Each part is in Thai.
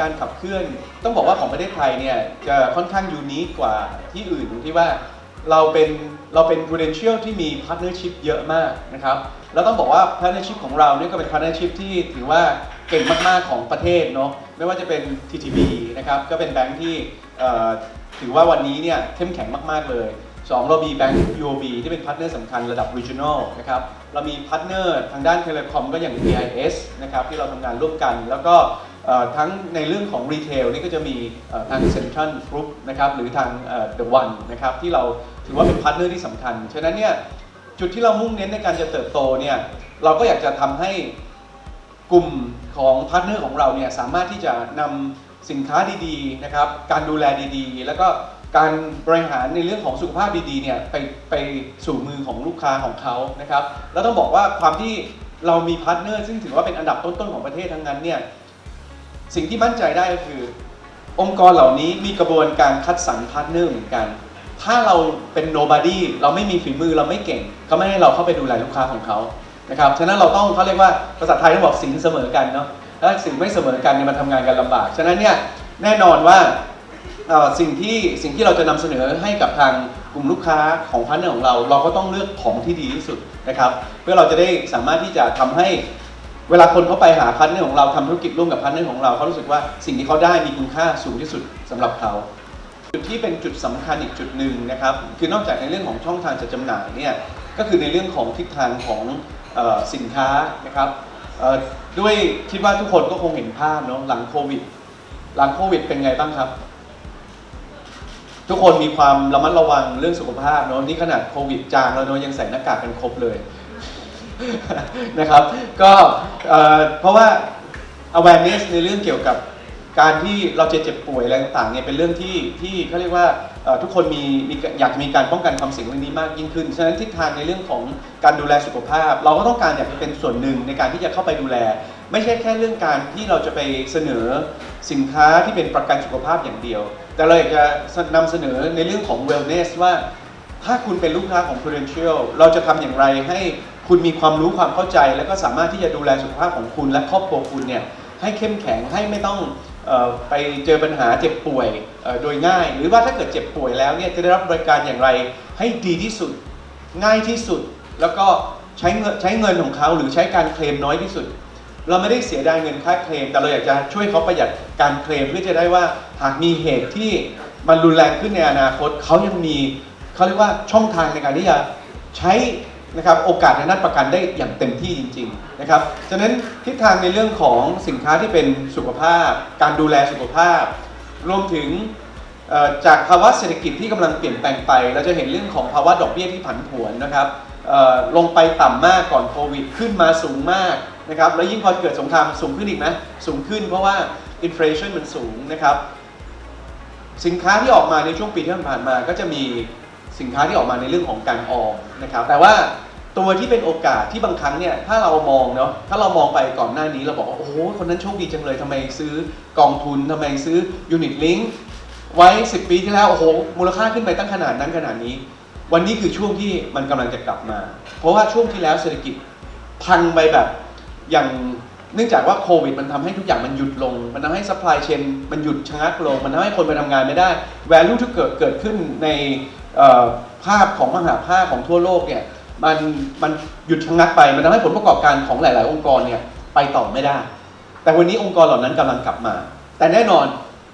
การขับเคลื่อนต้องบอกว่าของประเทศไทยเนี่ยจะค่อนข้างยูนิคกว่าที่อื่นตรงที่ว่าเราเป็นเราเป็น prudential ที่มี partnership เยอะมากนะครับแล้วต้องบอกว่า partnership ของเราเนี่ยก็เป็น partnership ที่ถือว่าเก่งมากๆของประเทศเนาะไม่ว่าจะเป็น TTB นะครับก็เป็นแบงค์ที่ถือว่าวันนี้เนี่ยเข้มแข็งมากๆเลยสองเรามีแบงก์ UOB ที่เป็นพาร์ทเนอร์สำคัญระดับ regional นะครับ เรามีพาร์ทเนอร์ทางด้านเทเลคอมก็อย่าง AIS นะครับที่เราทำงานร่วมกัน แล้วก็ ทั้งในเรื่องของรีเทลนี่ก็จะมีทาง Central Group นะครับหรือทางเอ่อ The One นะครับที่เราถือว่าเป็นพาร์ทเนอร์ที่สำคัญ ฉะนั้นเนี่ยจุดที่เรามุ่งเน้นในการจะเติบโตเนี่ยเราก็อยากจะทำให้กลุ่มของพาร์ทเนอร์ของเราเนี่ยสามารถที่จะนำสินค้าดีๆนะครับการดูแลดีๆ แล้วก็การบริหารในเรื่องของสุขภาพดีๆเนี่ยไปไปสู่มือของลูกค้าของเขานะครับแล้วต้องบอกว่าความที่เรามีพาร์ทเนอร์ซึ่งถือว่าเป็นอันดับต้นๆของประเทศทั้งนั้นเนี่ย สิ่งที่มั่นใจได้ก็คือ องค์กรเหล่านี้มีกระบวนการคัดสรรพาร์ทเนอร์เหมือนกัน ถ้าเราเป็น nobody เราไม่มีฝีมือเราไม่เก่ง เขาไม่ให้เราเข้าไปดูแลลูกค้าของเขานะครับฉะนั้นเราต้องเขาเรียกว่าภาษาไทยต้องบอกสินเสมอกันเนาะถ้าสินไม่เสมอกันเนี่ยมันทำงานกันลำบาก ฉะนั้นเนี่ยแน่นอนว่าสิ่งที่สิ่งที่เราจะนำเสนอให้กับทางกลุ่มลูกค้าของพาร์ทเนอร์ของเรา เราก็ต้องเลือกของที่ดีที่สุดนะครับ เพื่อเราจะได้สามารถที่จะทำให้ เวลาคนเขาไปหาพาร์ทเนอร์ของเราทำธุรกิจร่วมกับพาร์ทเนอร์ของเราเขารู้สึกว่าสิ่งที่เขาได้มีคุณค่าสูงที่สุดสำหรับเขา จุดที่เป็นจุดสำคัญอีกจุดหนึ่งนะครับ คือนอกจากในเรื่องของช่องทางจัดจำหน่ายเนี่ยก็คือในเรื่องของทิศทางของออสินค้านะครับด้วยคิดว่าทุกคนก็คงเห็นภาพเนาะหลังโควิด หลังโควิดเป็นไงบ้างครับ ทุกคนมีความระมัดระวังเรื่องสุขภาพเนาะนี่ขนาดโควิดจางแล้วเนาะยังใส่หน้ากากกันครบเลย นะครับก็เอ่อเพราะว่า awareness ในเรื่องเกี่ยวกับการที่เราจะเจ็บป่วยอะไรต่างๆเนี่ยเป็นเรื่องที่ที่เขาเรียกว่าเอ่อทุกคนมีมีอยากมีการป้องกันความเสี่ยงเรื่องนี้มากยิ่งขึ้น ฉะนั้นทิศทางในเรื่องของการดูแลสุขภาพ เราก็ต้องการอยากจะเป็นส่วนหนึ่งในการที่จะเข้าไปดูแล ไม่ใช่แค่เรื่องการที่เราจะไปเสนอสินค้าที่เป็นประกันสุขภาพอย่างเดียว แต่เราอยากจะนำเสนอในเรื่องของ wellness ว่าถ้าคุณเป็นลูกค้าของ Prudential เราจะทำอย่างไรให้ คุณมีความรู้ความเข้าใจ แล้วก็สามารถที่จะดูแลสุขภาพของคุณและครอบครัวคุณเนี่ยให้เข้มแข็งให้ไม่ต้องออไปเจอปัญหาเจ็บป่วยโดยง่าย หรือว่าถ้าเกิดเจ็บป่วยแล้วเนี่ยจะได้รับบริการอย่างไรให้ดีที่สุด ง่ายที่สุดแล้วก็ใช้เงินใช้เงินของเขาหรือใช้การเคลมน้อยที่สุด เราไม่ได้เสียดายเงินค่าเคลม แต่เราอยากจะช่วยเขาประหยัดการเคลมเพื่อจะได้ว่าหากมีเหตุที่มันรุนแรงขึ้นในอนาคตเขายังมีเขาเรียกว่าช่องทางในการที่จะใช้ นะครับโอกาสในด้านประกันได้อย่างเต็มที่จริงๆนะครับฉะนั้นทิศทางในเรื่องของสินค้าที่เป็นสุขภาพ การดูแลสุขภาพ รวมถึงจากภาวะเศรษฐกิจที่กำลังเปลี่ยนแปลงไป เราจะเห็นเรื่องของภาวะดอกเบี้ยที่ผันผวนนะครับลงไปต่ำมากก่อนโควิด ขึ้นมาสูงมากนะครับแล้วยิ่งพอเกิดสงครามสูงขึ้นอีกไหมสูงขึ้นเพราะว่าอินฟลชันมันสูงนะครับสินค้าที่ออกมาในช่วงปีที่ผ่านมาก็จะมี สินค้าที่ออกมาในเรื่องของการออมนะครับ แต่ว่าตัวที่เป็นโอกาสที่บางครั้งเนี่ยถ้าเรามองเนาะถ้าเรามองไปก่อนหน้านี้เราบอกว่าโอ้โหคนนั้นโชคดีจังเลยทำไมซื้อกองทุนทำไมซื้อยูนิตลิงไว้ 10 ปีที่แล้วโอ้โหมูลค่าขึ้นไปตั้งขนาดนั้นขนาดนี้ วันนี้คือช่วงที่มันกำลังจะกลับมา เพราะว่าช่วงที่แล้วเศรษฐกิจพังไปแบบอย่างเนื่องจากว่าโควิดมันทำให้ทุกอย่างมันหยุดลง มันทำให้ซัพพลายเชนมันหยุดชะงักลง มันทำให้คนไปทำงานไม่ได้ value ที่เกิดเกิดขึ้นใน ภาพของมหาภาคของทั่วโลกเนี่ยมันมันหยุดชะงักไปมันทำให้ผลประกอบการของหลาย ๆ องค์กรเนี่ยไปต่อไม่ได้ แต่วันนี้องค์กรเหล่านั้นกำลังกลับมา แต่แน่นอน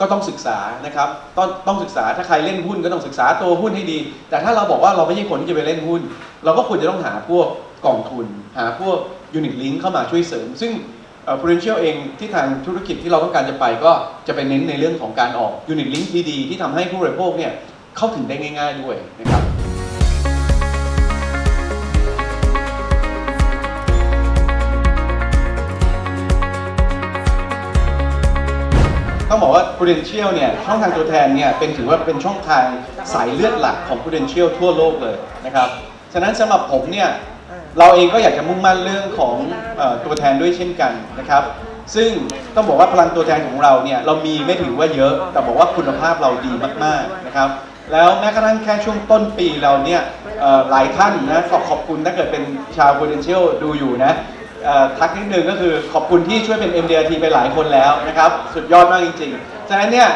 ก็ต้องศึกษานะครับต้องต้องศึกษาถ้าใครเล่นหุ้นก็ต้องศึกษาตัวหุ้นให้ดี แต่ถ้าเราบอกว่าเราไม่ใช่คนที่จะไปเล่นหุ้น เราก็ควรจะต้องหาพวกกองทุน หาพวก unit link เข้ามาช่วยเสริม ซึ่งเอ่อ Prudential เองที่ทางธุรกิจที่เราต้องการจะไปก็จะไปเน้นในเรื่องของการออก unit link ที่ดีที่ทำให้ผู้บริโภคเนี่ย เข้าถึงได้ง่าย ๆด้วยนะครับต้องบอกว่า Prudential เนี่ยช่องทางตัวแทนเนี่ยเป็นถือว่าเป็นช่องทางสายเลือดหลักของ Prudential ทั่วโลกเลยนะครับฉะนั้นสำหรับผมเนี่ยเราเองก็อยากจะมุ่งมั่นเรื่องของอตัวแทนด้วยเช่นกันนะครับ ซึ่งต้องบอกว่าพลังตัวแทนของเราเนี่ยเรามีไม่ถือว่าเยอะ แต่บอกว่าคุณภาพเราดีมากๆนะครับ แล้วแม้กระทั่งแค่ช่วงต้นปีเราเนี่ยหลายท่านนะขอขอบคุณถ้าเกิดเป็นชาว Prudential ดูอยู่นะทักนิดนึงก็คือขอบคุณที่ช่วยเป็น MDRT ไปหลายคนแล้วนะครับ สุดยอดมากจริงๆ ฉะนั้นเนี่ย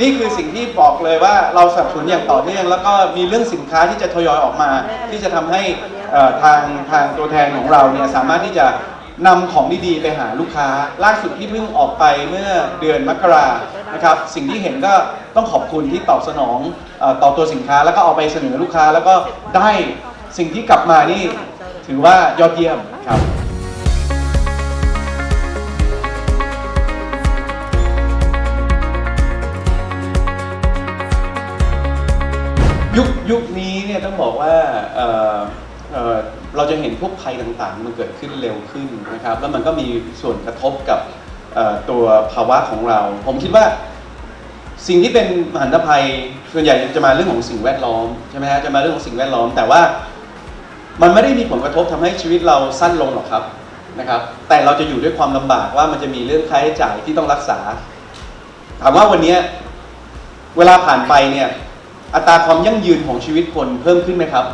นี่คือสิ่งที่บอกเลยว่าเราสนับสนุนอย่างต่อเนื่อง แล้วก็มีเรื่องสินค้าที่จะทยอยออกมา ที่จะทำให้ทางทางตัวแทนของเราเนี่ยสามารถที่จะ นำของดีๆไปหาลูกค้า ล่าสุดที่เพิ่งออกไปเมื่อเดือนมกรานะครับ สิ่งที่เห็นก็ต้องขอบคุณที่ตอบสนองอต่อตัวสินค้า แล้วก็เอาไปเสนอลูกค้า แล้วก็ได้สิ่งที่กลับมานี่ถือว่ายอดเยี่ยมครับยุคยุคนี้เนี่ยต้องบอกว่า เราจะเห็นพวกภัยต่างๆ มันเกิดขึ้นเร็วขึ้นนะครับ แล้วมันก็มีส่วนกระทบกับตัวภาวะของเรา ผมคิดว่าสิ่งที่เป็นมหันตภัยส่วนใหญ่จะมาเรื่องของสิ่งแวดล้อมใช่ไหมฮะจะมาเรื่องของสิ่งแวดล้อม แต่ว่ามันไม่ได้มีผลกระทบทำให้ชีวิตเราสั้นลงหรอกครับนะครับ แต่เราจะอยู่ด้วยความลำบากว่ามันจะมีเรื่องค่าใช้จ่ายที่ต้องรักษา ถามว่าวันนี้เวลาผ่านไปเนี่ยอัตราความยั่งยืนของชีวิตคนเพิ่มขึ้นไหมครับ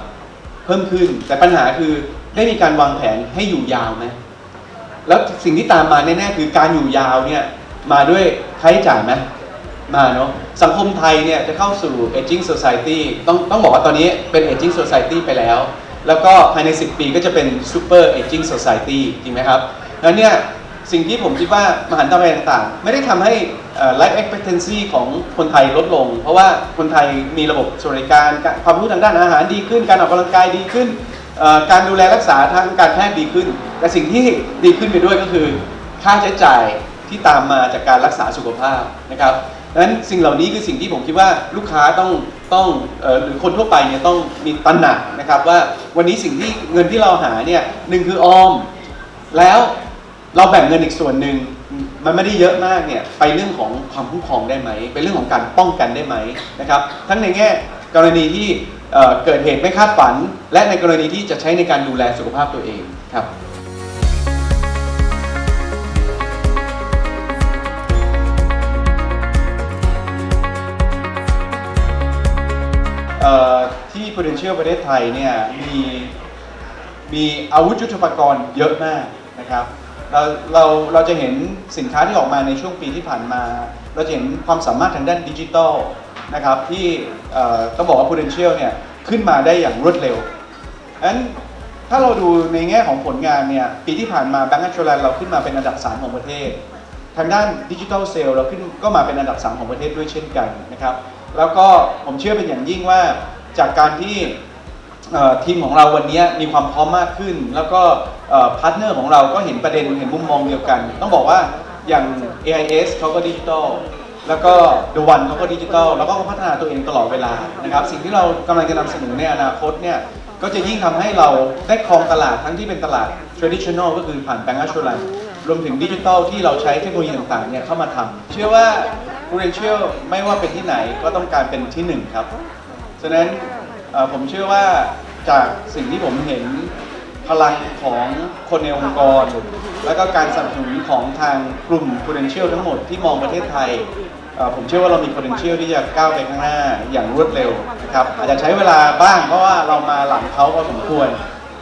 เพิ่มขึ้น แต่ปัญหาคือได้มีการวางแผนให้อยู่ยาวไหมแล้วสิ่งที่ตามมาแน่ๆคือการอยู่ยาวเนี่ยมาด้วยค่าใช้จ่ายไหมมาเนาะสังคมไทยเนี่ยจะเข้าสู่ aging society ต้องต้องบอกว่าตอนนี้เป็น aging society ไปแล้ว แล้วก็ภายใน 10 ปีก็จะเป็น super aging society จริงไหมครับแล้วเนี่ย สิ่งที่ผมคิดว่ามหันตภัยต่างๆ ไม่ได้ทำให้ life expectancy ของคนไทยลดลง เพราะว่าคนไทยมีระบบสวัสดิการความรู้ทางด้านอาหารดีขึ้น การออกกำลังกายดีขึ้น การดูแลรักษาทางการแพทย์ดีขึ้น แต่สิ่งที่ดีขึ้นไปด้วยก็คือ ค่าใช้จ่ายที่ตามมาจากการรักษาสุขภาพนะครับดังนั้นสิ่งเหล่านี้คือสิ่งที่ผมคิดว่าลูกค้าต้องต้องออหรือคนทั่วไปเนี่ยต้องมีตระหนักนะครับว่าวันนี้สิ่งที่เงินที่เราหาเนี่ยหนึ่งคือออมแล้ว เราแบ่งเงินอีกส่วนหนึ่งมันไม่ได้เยอะมากเนี่ยไปเรื่องของความคุ้มครองได้ไหมเป็นเรื่องของการป้องกันได้ไหมนะครับ ทั้งในแง่กรณีที่เเกิดเหตุไม่คาดฝัน และในกรณีที่จะใช้ในการดูแลสุขภาพตัวเองครับที่ Prudential ประเทศไทยเนี่ยมีมีอาวุธยุทโธปกรณ์เยอะมากนะครับ เราเราเราจะเห็นสินค้าที่ออกมาในช่วงปีที่ผ่านมา เราจะเห็นความสามารถทางด้านดิจิทัลนะครับที่ต้องบอกว่า Prudential เนี่ยขึ้นมาได้อย่างรวดเร็วฉะนั้นถ้าเราดูในแง่ของผลงานเนี่ยปีที่ผ่านมา Bank a s s u r a n c e เราขึ้นมาเป็นอันดับ 3 ของประเทศ ทางด้านดิจิทัลเซลเราขึ้นก็มาเป็นอันดับ 3 ของประเทศด้วยเช่นกันนะครับแล้วก็ผมเชื่อเป็นอย่างยิ่งว่าจากการที่ ทีมของเราวันนี้มีความพร้อมมากขึ้น แล้วก็พาร์ทเนอร์ของเราก็เห็นประเด็นเห็นมุมมองเดียวกัน ต้องบอกว่าอย่าง AIS เขาก็ดิจิทัลแล้วก็ The One เขาก็ดิจิทัลแล้วก็พัฒนาตัวเองตลอดเวลานะครับสิ่งที่เรากำลังจะนำเสนอในอนาคตเนี่ยก็จะยิ่งทำให้เราได้ครองตลาดทั้งที่เป็นตลาด traditional ก็คือผ่าน Bank Assurance รวมถึงดิจิทัลที่เราใช้เทคโนโลยีต่างๆเนี่ยเข้ามาทำเชื่อว่า Prudential ไม่ว่าเป็นที่ไหนก็ต้องการเป็นที่หนึ่งครับฉะนั้น อ่อผมเชื่อว่าจากสิ่งที่ผมเห็นพลังของคนในองค์กร แล้วก็การสนับสนุนของทางกลุ่ม Prudential ทั้งหมดที่มองประเทศไทยเอ่อผมเชื่อว่าเรามี potential ที่จะก้าวไปข้างหน้าอย่างรวดเร็วนะครับอาจจะใช้เวลาบ้างเพราะว่าเรามาหลังเขาพอสมควร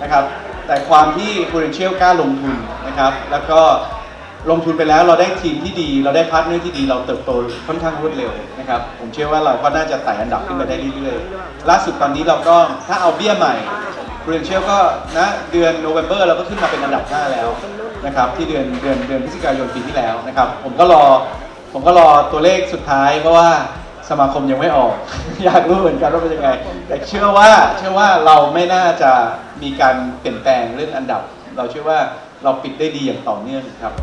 นะครับแต่ความที่ Prudential กล้าลงทุนนะครับ แล้วก็ ลงทุนไปแล้วเราได้ทีมที่ดี เราได้พาร์ทเนอร์ที่ดีเราเติบโตค่อนข้างรวดเร็วนะครับผมเชื่อว่าเราก็น่าจะไต่อันดับขึ้นไปได้เรื่อยๆ ล่าสุดตอนนี้เราก็ถ้าเอาเบี้ยใหม่ Prudential ก็นะเดือนโนเวม ber เราก็ขึ้นมาเป็นอันดับ5แล้วนะครับที่เดือนเดือนเดือนพฤศจิกายนปีที่แล้วนะครับผมก็รอผมก็รอตัวเลขสุดท้ายเพราะว่าสมาคมยังไม่ออก อยากรู้เหมือนกันว่าเป็นยังไง แต่เชื่อว่าเชื่อว่าเราไม่น่าจะมีการเปลี่ยนแปลงเรื่องอันดับ เราเชื่อว่าเราปิดได้ดีอย่างต่อเนื่องครับ